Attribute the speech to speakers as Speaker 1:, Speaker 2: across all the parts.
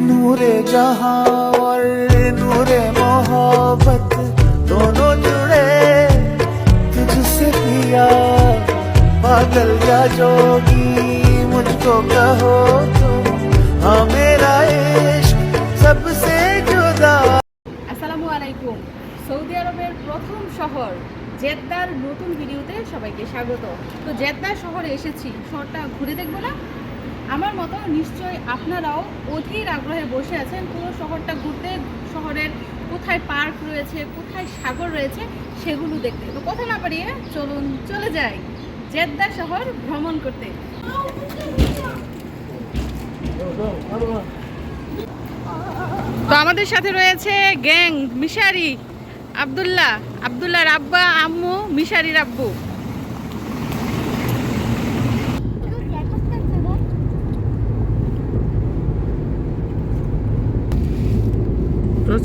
Speaker 1: नूरे जहां और नूरे मोहब्बत दोनों जुड़े तुझसे पिया पागल या जोगी मुझको कहो तुम हाँ मेरा इश्क सबसे जुदा
Speaker 2: আসসালামু আলাইকুম সৌদি আরবের প্রথম শহর জেদ্দার নতুন ভিডিওতে সবাইকে স্বাগত তো জেদ্দা শহরে এসেছি শহরটা ঘুরে দেখবো না আমার মতো নিশ্চয়ই আপনারাও অধীর আগ্রহে বসে আছেন। পুরো শহরটা ঘুরতে, শহরের কোথায় পার্ক রয়েছে, কোথায় সাগর রয়েছে, সেগুলো দেখতে। তো কথা না পারিয়ে চলুন, চলে যাই। জেদ্দা শহর ভ্রমণ করতে। তো আমাদের সাথে রয়েছে গ্যাং, মিশারি, আব্দুল্লাহ। আব্দুল্লাহর আব্বা, আম্মু, মিশারির আব্বু।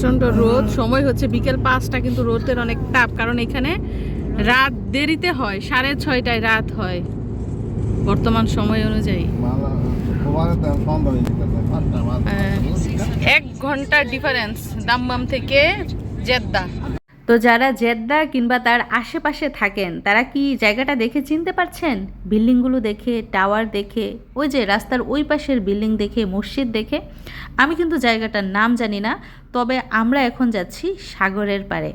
Speaker 2: প্রচণ্ড রোদ। সময় হচ্ছে বিকেল পাঁচটা, কিন্তু রোদের অনেক তাপ। কারণ এখানে রাত দেরিতে হয়, সাড়ে ছয়টায় রাত হয়। বর্তমান সময় অনুযায়ী। এক ঘণ্টার ডিফারেন্স দামবাম থেকে জেদ্দা। তো যারা জেদ্দা কিংবা তার আশেপাশে থাকেন তারা কি জায়গাটা দেখে চিনতে পারছেন? বিল্ডিংগুলো দেখে টাওয়ার দেখে ওই যে রাস্তার ওই পাশের বিল্ডিং দেখে মসজিদ দেখে? আমি কিন্তু জায়গাটার নাম জানি না তবে আমরা এখন যাচ্ছি সাগরের পাড়ে।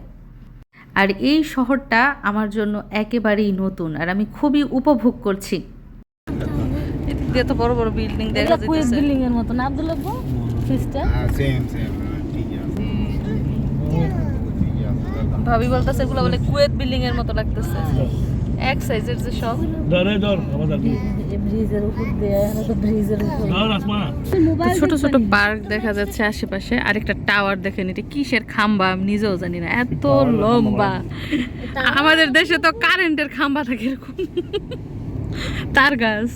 Speaker 2: আর এই শহরটা আমার জন্য একেবারেই নতুন আর আমি খুবই উপভোগ করছি। এদিক দিয়ে তো বড় বড় বিল্ডিং দেখা যাচ্ছে
Speaker 3: বিল্ডিং এর মতন। আব্দুল্লাহ ফিসটা
Speaker 2: ভাবি বলতেছে এগুলো বলে কুয়েত বিল্ডিং এর মতো লাগতেছে। এক সাইজের যে সব।
Speaker 4: ধরে ধর
Speaker 3: ব্রিজের উপর দিয়ে তো ব্রিজের উপর।
Speaker 2: ছোট ছোট পার্ক দেখা যাচ্ছে আশেপাশে আরেকটা টাওয়ার দেখেন এটা কিসের খাম্বা আমি নিজেও জানি না। এত লম্বা। আমাদের দেশে তো কারেন্টের খাম্বা থাকে এরকম। তার গাছ।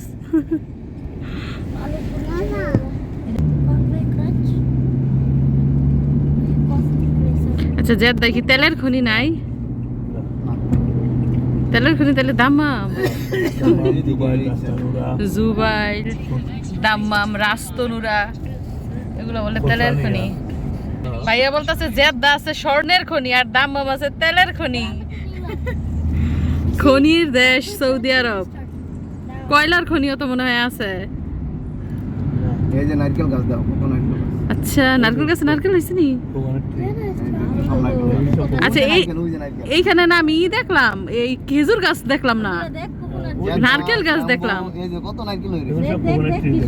Speaker 2: আচ্ছা জেদ দেখি তেলের খনি নাই। তেলের খনি তাহলে দামাম জুবাইল দাম্মাম রাস্তনুরা এগুলো বলে তেলের খনি। ভাইয়া বলতেছে জেদ্দা আছে স্বর্ণের খনি আর দাম্মাম আছে তেলের খনি। খনির দেশ সৌদি আরব। কয়লার খনিও তো মনে হয় আছে।
Speaker 5: এই যে নারকেল গাছ দাও
Speaker 2: আচ্ছা নারকেল গাছে নারকেল হয়েছে নি। আচ্ছা এই। এইখানে না আমি ই দেখলাম এই খেজুর গাছ দেখলাম না নারকেল গাছ দেখলাম
Speaker 5: এই যে কত নারকেল হয়ে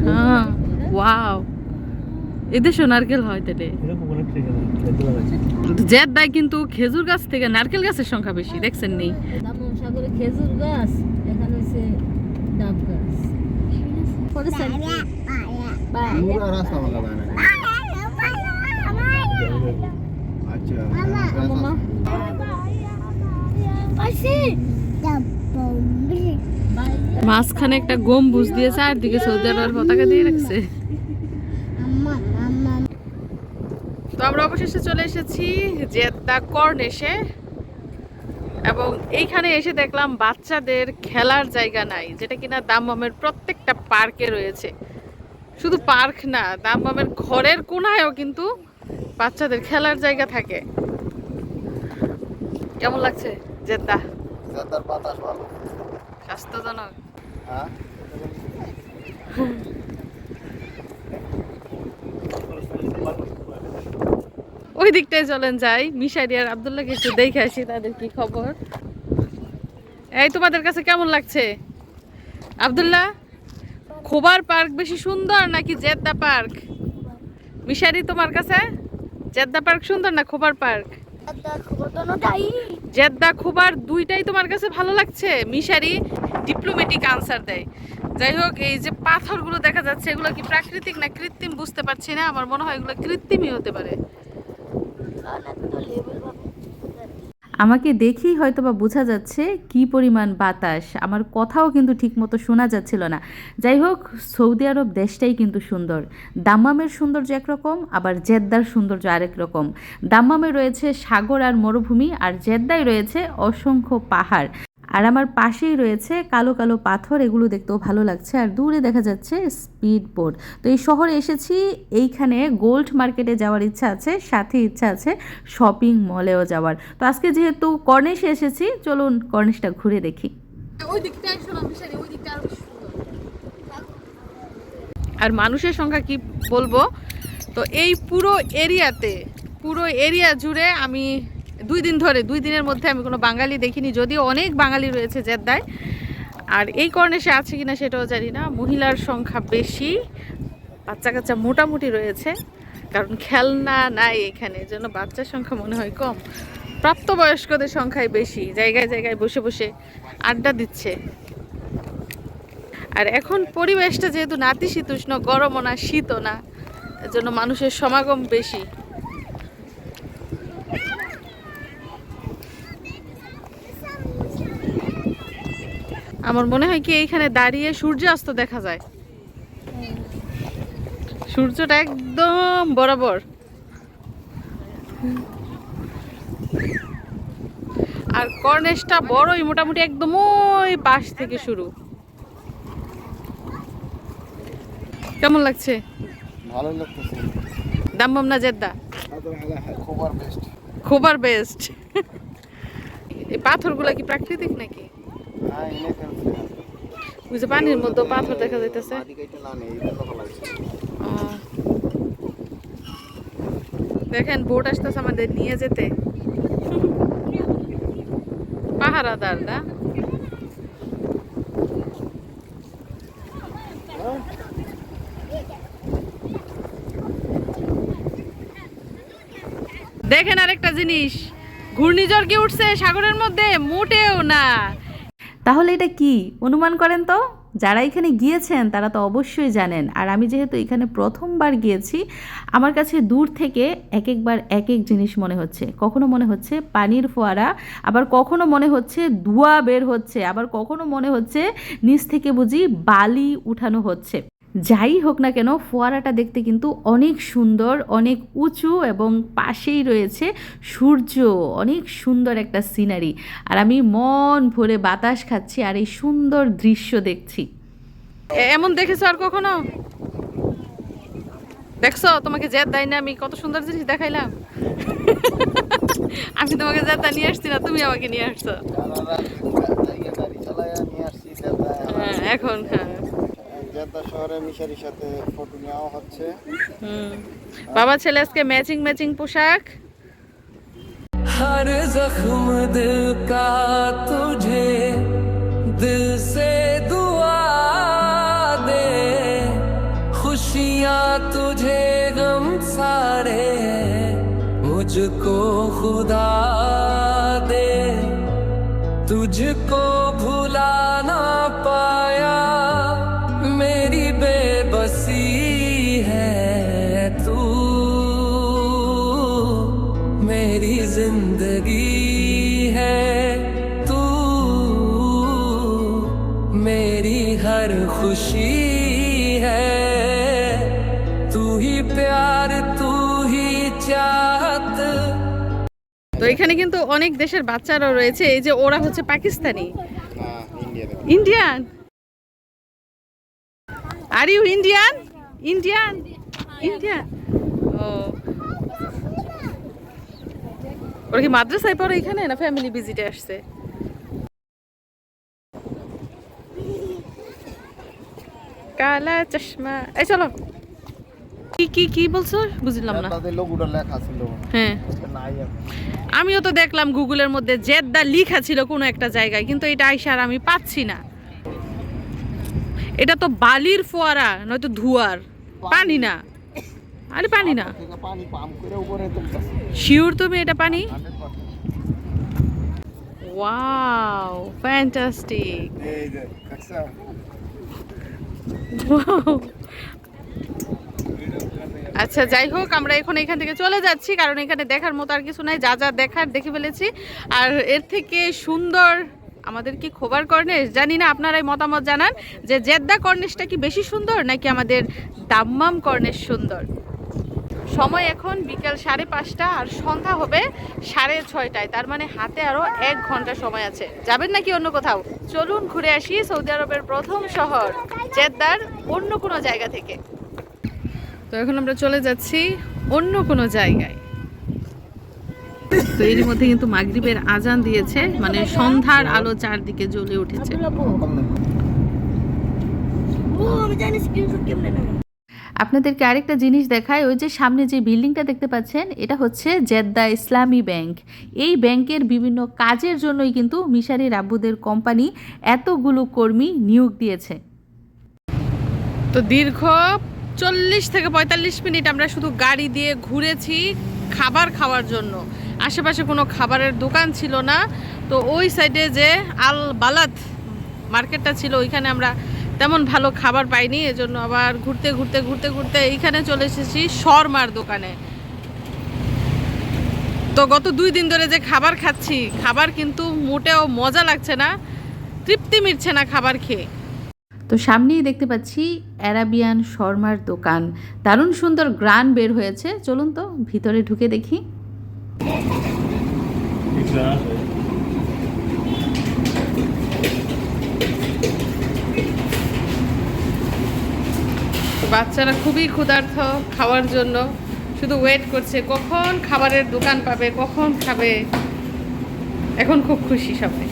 Speaker 2: হ্যাঁ ওয়াও এদেশও নারকেল হয় তাহলে জেদ্দায় কিন্তু খেজুর গাছ থেকে নারকেল গাছের সংখ্যা বেশি দেখছেন
Speaker 3: সাগরে খেজুর গাছ এখানে হচ্ছে ডাব গাছ
Speaker 5: রাস্তা
Speaker 2: মাঝখানে একটা গম্বুজ দিয়ে চারদিকে সৌদি আরবের পতাকা দিয়ে রাখছে। তো আমরা অবশেষে চলে এসেছি জেদ্দা কর্নেশে এবং এইখানে এসে দেখলাম বাচ্চাদের খেলার জায়গা নাই, যেটা কিনা দাম্মামের প্রত্যেকটা পার্কে রয়েছে। শুধু পার্ক না, দাম্মামের ঘরের কোনায়ও কিন্তু বাচ্চাদের খেলার জায়গা থাকে। কেমন লাগছে? জেদ্দা।
Speaker 5: যাতার বাতাস ভালো।
Speaker 2: স্বাস্থ্যজনক।
Speaker 5: হ্যাঁ?
Speaker 2: ওই দিকটায় চলেন যাই। মিশারি আর আবদুল্লাহকে একটু দেখে আসি তাদের কি খবর। এই তোমাদের কাছে কেমন লাগছে? আবদুল্লাহ খোবার পার্ক বেশি সুন্দর নাকি জেদ্দা পার্ক? মিশারি তোমার কাছে? জেদ্দা পার্ক সুন্দর না খোবার পার্ক? জেদ্দা খোবার দুইটাই তোমার কাছে ভালো লাগছে? মিশারি ডিপ্লোমেটিক আনসার দেয়। যাই হোক এই যে পাথরগুলো দেখা যাচ্ছে এগুলো কি প্রাকৃতিক না কৃত্রিম বুঝতে পারছি না। আমার মনে হয় এগুলো কৃত্রিমই হতে পারে। আমাকে দেখেই হয়তো বা বোঝা যাচ্ছে কি পরিমাণ বাতাস। আমার কথাও কিন্তু ঠিকমতো শোনা যাচ্ছিল না। যাই হোক, সৌদি আরব দেশটাই কিন্তু সুন্দর। দাম্মামের সৌন্দর্য একরকম, আবার জেদ্দার সৌন্দর্য আরেক রকম। দাম্মামে রয়েছে সাগর আর মরুভূমি, আর জেদ্দায় রয়েছে অসংখ্য পাহাড়। আর আমার পাশেই রয়েছে কালো কালো পাথর এগুলো দেখতেও ভালো লাগছে। আর দূরে দেখা যাচ্ছে স্পিড বোট তো এই শহরে এসেছি এইখানে গোল্ড মার্কেটে যাওয়ার ইচ্ছা আছে সাথে ইচ্ছা আছে শপিং মলেও যাওয়ার। তো আজকে যেহেতু কর্নিশে এসেছি চলুন কর্নিশটা ঘুরে দেখি।
Speaker 3: আর
Speaker 2: মানুষের সংখ্যা কি বলব? তো এই পুরো এরিয়াতে পুরো এরিয়া জুড়ে আমি দুই দিন ধরে, দুই দিনের মধ্যে আমি কোনো বাঙালি দেখিনি, যদিও অনেক বাঙালি রয়েছে জেদ্দায়। আর এই কর্নেশে আছে কিনা সেটাও জানি না। মহিলার সংখ্যা বেশি, বাচ্চা কাচ্চা মোটামুটি রয়েছে, কারণ খেলনা নাই এখানে এজন্য বাচ্চার সংখ্যা মনে হয় কম। প্রাপ্তবয়স্কদের সংখ্যাই বেশি, জায়গায় জায়গায় বসে বসে আড্ডা দিচ্ছে। আর এখন পরিবেশটা যেহেতু নাতিশীতোষ্ণ, গরমও না, শীতও না জন্য মানুষের সমাগম বেশি। আমার মনে হয় কি এইখানে দাঁড়িয়ে সূর্যাস্ত দেখা যায়। সূর্যটা একদম বরাবর। আর কর্নেশটা বড়ই মোটামুটি একদম ওই পাশ থেকে শুরু। কেমন লাগছে?
Speaker 5: ভালো লাগতেছে।
Speaker 2: দাম্বাম না জেদ্দা?
Speaker 5: খবর বেস্ট
Speaker 2: খোবার বেস্ট এই পাথরগুলা কি প্রাকৃতিক নাকি? পানির মধ্যে পাথর দেখা যাইতেছে। দেখেন, বোট আসতেছে আমাদের নিয়ে যেতে। পাহারাদার, না? দেখেন আরেকটা জিনিস। ঘূর্ণিঝড় কি উঠছে? সাগরের মধ্যে? মোটেও না। তাহলে এটা কি? অনুমান করেন তো? যারা এখানে গিয়েছেন, তারা তো অবশ্যই জানেন। আর আমি যেহেতু এখানে প্রথমবার গিয়েছি, আমার কাছে দূর থেকে এক একবার এক এক জিনিস মনে হচ্ছে। কখনো মনে হচ্ছে পানির ফোয়ারা, আবার কখনো মনে হচ্ছে ধোঁয়া বের হচ্ছে, আবার কখনো মনে হচ্ছে নিচ থেকে বুঝি বালি উঠানো হচ্ছে। যাই হোক না কেন ফোয়ারাটা দেখতে কিন্তু অনেক সুন্দর অনেক উঁচু এবং পাশেই রয়েছে সূর্য। অনেক সুন্দর একটা সিনারি আর আমি মন ভরে বাতাস খাচ্ছি আর এই সুন্দর দৃশ্য দেখছি। এমন দেখেছ আর কখনো? দেখছ? তোমাকে জেদ দেয় না আমি কত সুন্দর জিনিস দেখাইলাম। আমি তোমাকে জেদা নিয়ে আসছি না তুমি আমাকে আসছো।
Speaker 5: নিয়ে আসছি
Speaker 2: হ্যাঁ, এখন হ্যাঁ।
Speaker 5: জেদ্দা শহরে মিশারির সাথে ফটো নেওয়া হচ্ছে
Speaker 2: হুম বাবা ছেলে আজকে ম্যাচিং ম্যাচিং পোশাক
Speaker 4: हर जख्म दिल का तुझे दिल से दुआ दे खुशियाँ तुझे गम सारे मुझको खुदा प्यार तू ही चाहत
Speaker 2: তো এখানে কিন্তু অনেক দেশের বাচ্চারা রয়েছে এই যে ওরা হচ্ছে পাকিস্তানি
Speaker 5: হ্যাঁ ইন্ডিয়াতে
Speaker 2: Indian are you Indian Indian Indian ও ওরা কি মাদ্রাসায় পড়ে এখানে না ফ্যামিলি ভিজিটে আসছে কালা চশমা এই চলো কি কি কি বলছো? বুঝলাম না।
Speaker 5: তাদের লোগোটা লেখা ছিল
Speaker 2: হ্যাঁ।
Speaker 5: নাই
Speaker 2: আমিও তো দেখলাম গুগলের মধ্যে জেদ্দা লিখা ছিল কোনো একটা জায়গায় কিন্তু এটা আইসার আমি পাচ্ছি না। এটা তো বালির ফোয়ারা নয়তো ধুয়ার। পানি। না। আরে পানি না। শিওর তুমি এটা পানি?
Speaker 5: 100%
Speaker 2: ওয়াও ফ্যান্টাস্টিক।
Speaker 5: দেখছ?
Speaker 2: আচ্ছা যাই হোক, আমরা এখন এখান থেকে চলে যাচ্ছি, কারণ এখানে দেখার মতো আর কিছু নাই, যা যা দেখার দেখে ফেলেছি। আর এর থেকে সুন্দর আমাদের কি খোবার কর্নেশ? জানি না আপনারাই মতামত জানান যে জেদ্দা কর্নেশটা কি বেশি সুন্দর নাকি আমাদের দাম্মাম কর্নেশ সুন্দর? সময় এখন বিকেল সাড়ে পাঁচটা আর সন্ধ্যা হবে সাড়ে ছয়টায়, তার মানে হাতে আরও এক ঘণ্টা সময় আছে। যাবেন নাকি অন্য কোথাও? চলুন ঘুরে আসি সৌদি আরবের প্রথম শহর, জেদ্দার অন্য কোনো জায়গা থেকে। তো এখন আমরা চলে যাচ্ছি অন্য কোনো জায়গায়। তো এরই মধ্যে কিন্তু মাগরিবের আজান দিয়েছে মানে সন্ধ্যার আলো চারদিকে জ্বলে উঠেছে। আপনাদেরকে আরেকটা জিনিস দেখায় ওই যে সামনে যে বিল্ডিংটা দেখতে পাচ্ছেন, এটা হচ্ছে জেদ্দা ইসলামী ব্যাংক। এই ব্যাংকের বিভিন্ন কাজের জন্যই কিন্তু মিশারি রাব্বুদের কোম্পানি এতগুলো কর্মী নিয়োগ দিয়েছে। তো দীর্ঘ চল্লিশ থেকে পঁয়তাল্লিশ মিনিট আমরা শুধু গাড়ি দিয়ে ঘুরেছি খাবার খাওয়ার জন্য। আশেপাশে কোনো খাবারের দোকান ছিল না। তো ওই সাইডে যে আল বালাত মার্কেটটা ছিল, ওইখানে আমরা তেমন ভালো খাবার পাইনি। এজন্য আবার ঘুরতে ঘুরতে ঘুরতে ঘুরতে এইখানে চলে এসেছি শর্মার দোকানে। তো গত দুই দিন ধরে যে খাবার খাচ্ছি, খাবার কিন্তু মোটেও মজা লাগছে না, তৃপ্তি মিটছে না খাবার খেয়ে। তো সামনেই দেখতে পাচ্ছি অ্যারাবিয়ান শর্মার দোকান। দারুণ সুন্দর গ্রান বের হয়েছে। চলুন তো ভিতরে ঢুকে দেখি। বাচ্চারা খুবই ক্ষুধার্থ খাওয়ার জন্য। শুধু ওয়েট করছে, কখন খাবারের দোকান পাবে, কখন খাবে? এখন খুব খুশি সবাই।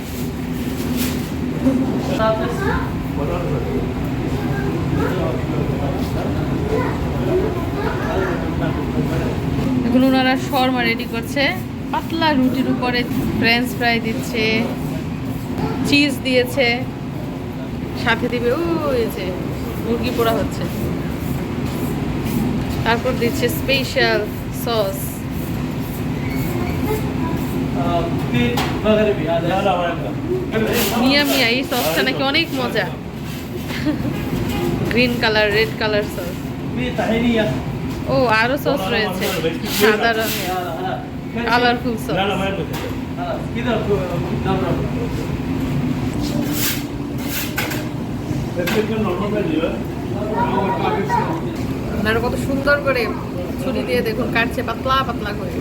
Speaker 2: এখন ওনারা শর্মা রেডি করছে। পাতলা রুটির উপরে ফ্রেঞ্চ ফ্রাই দিচ্ছে চিজ দিয়েছে সাথে দিবে ও যে মুরগি পোড়া হচ্ছে। তারপর দিচ্ছে স্পেশাল সস মিয়া মিয়া এই সসটা নাকি অনেক মজা। Green colour red colour sauce ও আরও সস রয়েছে। সাদা রঙের কালারফুল সস কত সুন্দর করে ছুরি দিয়ে দেখুন, কাটছে পাতলা পাতলা করে।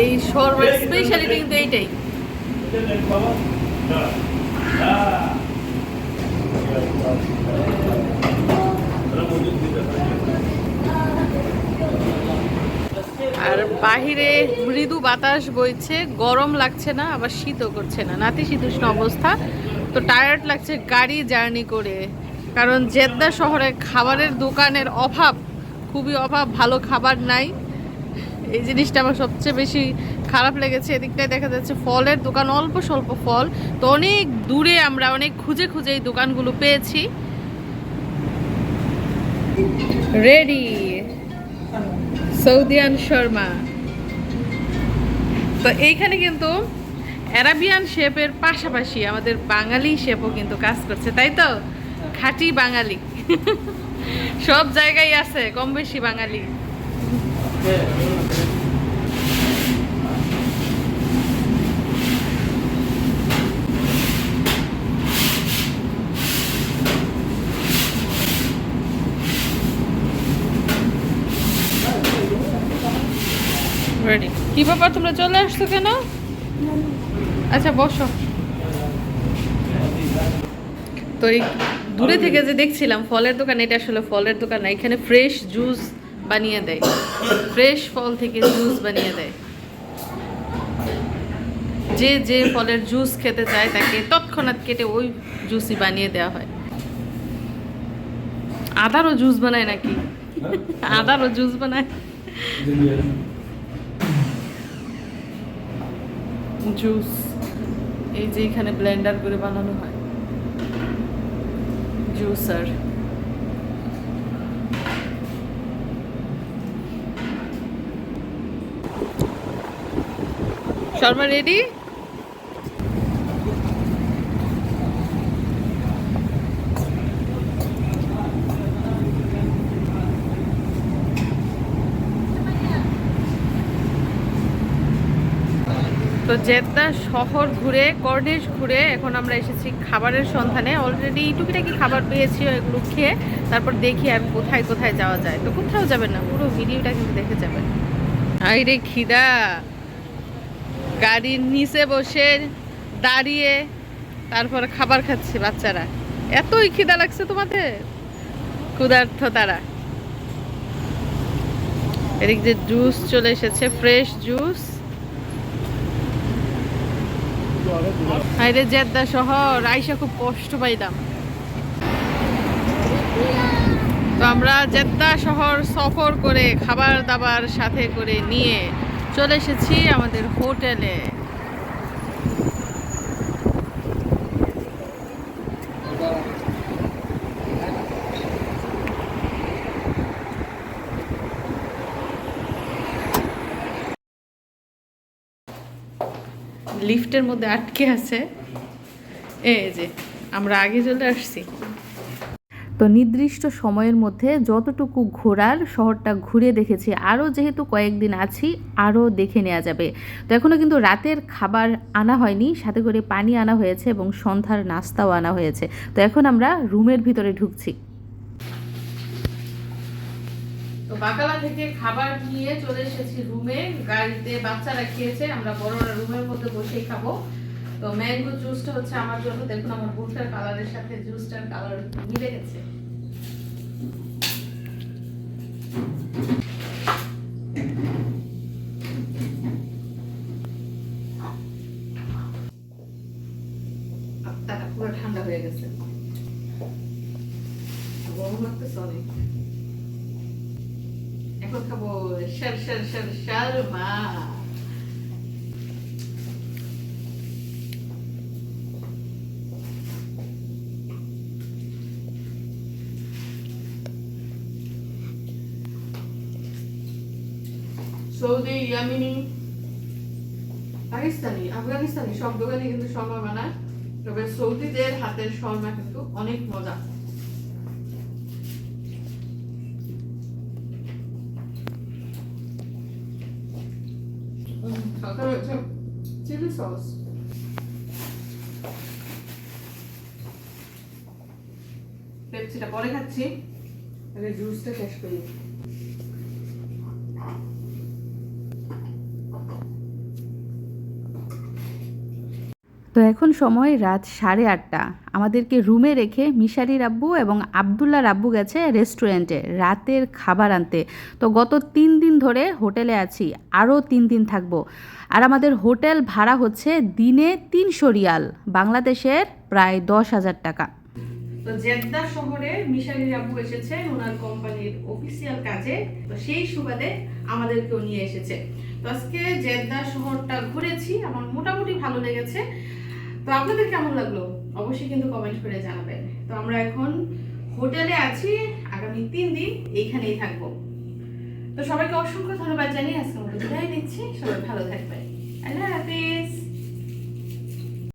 Speaker 2: এই শর্মার স্পেশালিটি কিন্তু এইটাই। আর বাহিরে মৃদু বাতাস বইছে, গরম লাগছে না, আবার শীতও করছে না। নাতিশীতোষ্ণ অবস্থা, তো টায়ার্ড লাগছে গাড়ি জার্নি করে। কারণ জেদ্দা শহরে খাবারের দোকানের অভাব, খুবই অভাব, ভালো খাবার নাই। এই জিনিসটা আমার সবচেয়ে বেশি খারাপ লেগেছে, এদিকটায় দেখা যাচ্ছে ফলের দোকান, অল্প স্বল্প ফল। তো অনেক দূরে আমরা অনেক খুঁজে খুঁজে এই দোকানগুলো পেয়েছি। রেডি সৌদিয়ান শর্মা। তো এইখানে কিন্তু অ্যারাবিয়ান শেপের পাশাপাশি আমাদের বাঙালি শেপও কিন্তু কাজ করছে, তাই তো? খাঁটি বাঙালি। সব জায়গায় আছে, কম বেশি বাঙালি রেডি কি ব্যাপার, তোমরা চলে আসছো কেন? আচ্ছা বসো। তো এই দূরে থেকে যে দেখছিলাম, ফলের দোকান, এটা আসলে ফলের দোকান না, এখানে ফ্রেশ জুস বানিয়ে দেয়। ফ্রেশ ফল থেকে জুস বানিয়ে দেয়। যে যে ফলের জুস খেতে চায়, তাকে তৎক্ষণাৎ কেটে ওই জুসই বানিয়ে দেওয়া হয়। আদারও জুস বানায় নাকি? আদারও জুস বানায়? জুস এই যে এখানে ব্লেন্ডার করে বানানো হয়। জুসার শর্মা রেডি জেদ্দা শহর ঘুরে, কর্নিশ ঘুরে এখন আমরা এসেছি খাবারের সন্ধানে। অলরেডি টুকিটাকি খাবার পেয়েছি এগুলো খেয়ে, তারপর দেখি আর কোথায় কোথায় যাওয়া যায়। তো কোথাও যাবেন না, পুরো ভিডিওটা কিন্তু দেখে যাবেন। আই রে খিদা! গাড়ির নিচে বসে দাঁড়িয়ে তারপর খাবার খাচ্ছে বাচ্চারা। এতই খিদা লাগছে তোমাদের? ক্ষুধার্থ তারা। এদিক যে জুস চলে এসেছে ফ্রেশ জুস জেদ্দা শহর, আইসা খুব কষ্ট তো আমরা জেদ্দা শহর সফর করে খাবার দাবার সাথে করে নিয়ে চলে এসেছি আমাদের হোটেলে। লিফটের মধ্যে আটকে আছে। এই যে, আমরা আগে চলে আসছি। তো নির্দিষ্ট সময়ের মধ্যে যতটুকু ঘোরার শহরটা ঘুরে দেখেছি, আরও যেহেতু কয়েকদিন আছি, আরও দেখে নেওয়া যাবে। তো এখনও কিন্তু রাতের খাবার আনা হয়নি, সাথে করে পানি আনা হয়েছে এবং সন্ধ্যার নাস্তাও আনা হয়েছে। তো এখন আমরা রুমের ভিতরে ঢুকছি। তো বাকালা থেকে খাবার নিয়ে চলে এসেছি রুমে। গাড়িতে বাচ্চারা খেয়েছে, আমরা বড়রা রুমের মধ্যে বসেই খাব। তো ম্যাঙ্গো জুসটা হচ্ছে আমার জন্য। দেখুন, আমার বুটটার কালারের সাথে জুসটার কালার মিলে গেছে। পুরো ঠান্ডা হয়ে গেছে। গরম লাগতেছে অনেক। খাব শার শার শার shawarma Saudi, Yemeni. Pakistani, Afghanistani সব দোকানে কিন্তু শর্মা বানায়। তবে সৌদিদের হাতের শর্মা কিন্তু অনেক মজা। সাথে রয়েছে চিলি সস পেপসিটা পরে খাচ্ছি। জুসটা শেষ করি তো এখন সময় রাত সাড়ে আটটা। আমাদেরকে রুমে রেখে মিশারির আব্বু এবং আবদুল্লার আব্বু গেছে রেস্টুরেন্টে রাতের খাবার আনতে। তো গত তিন দিন ধরে হোটেলে আছি, আরও তিন দিন থাকব। আর আমাদের হোটেল ভাড়া হচ্ছে দিনে তিনশো রিয়াল, বাংলাদেশের প্রায় দশ হাজার টাকা। তো জেদ্দা শহরে মিশারির আব্বু এসেছে, ওনার কোম্পানির অফিসিয়াল কাজে। তো সেই সুবাদে আমাদেরকেও নিয়ে এসেছে। তো আজকে জেদ্দা শহরটা ঘুরেছি, আমার মোটামুটি ভালো লেগেছে। তো আপনাদের কেমন লাগল? অবশ্যই কিন্তু কমেন্ট করে জানাবেন। তো আমরা এখন হোটেলে আছি, আগামী তিন দিন এইখানেই থাকব। তো সবাইকে অসংখ্য ধন্যবাদ জানিয়ে আজকে আমরা বিদায় নিচ্ছি। সবাই ভালো থাকবেন। আল্লাহ হাফিজ।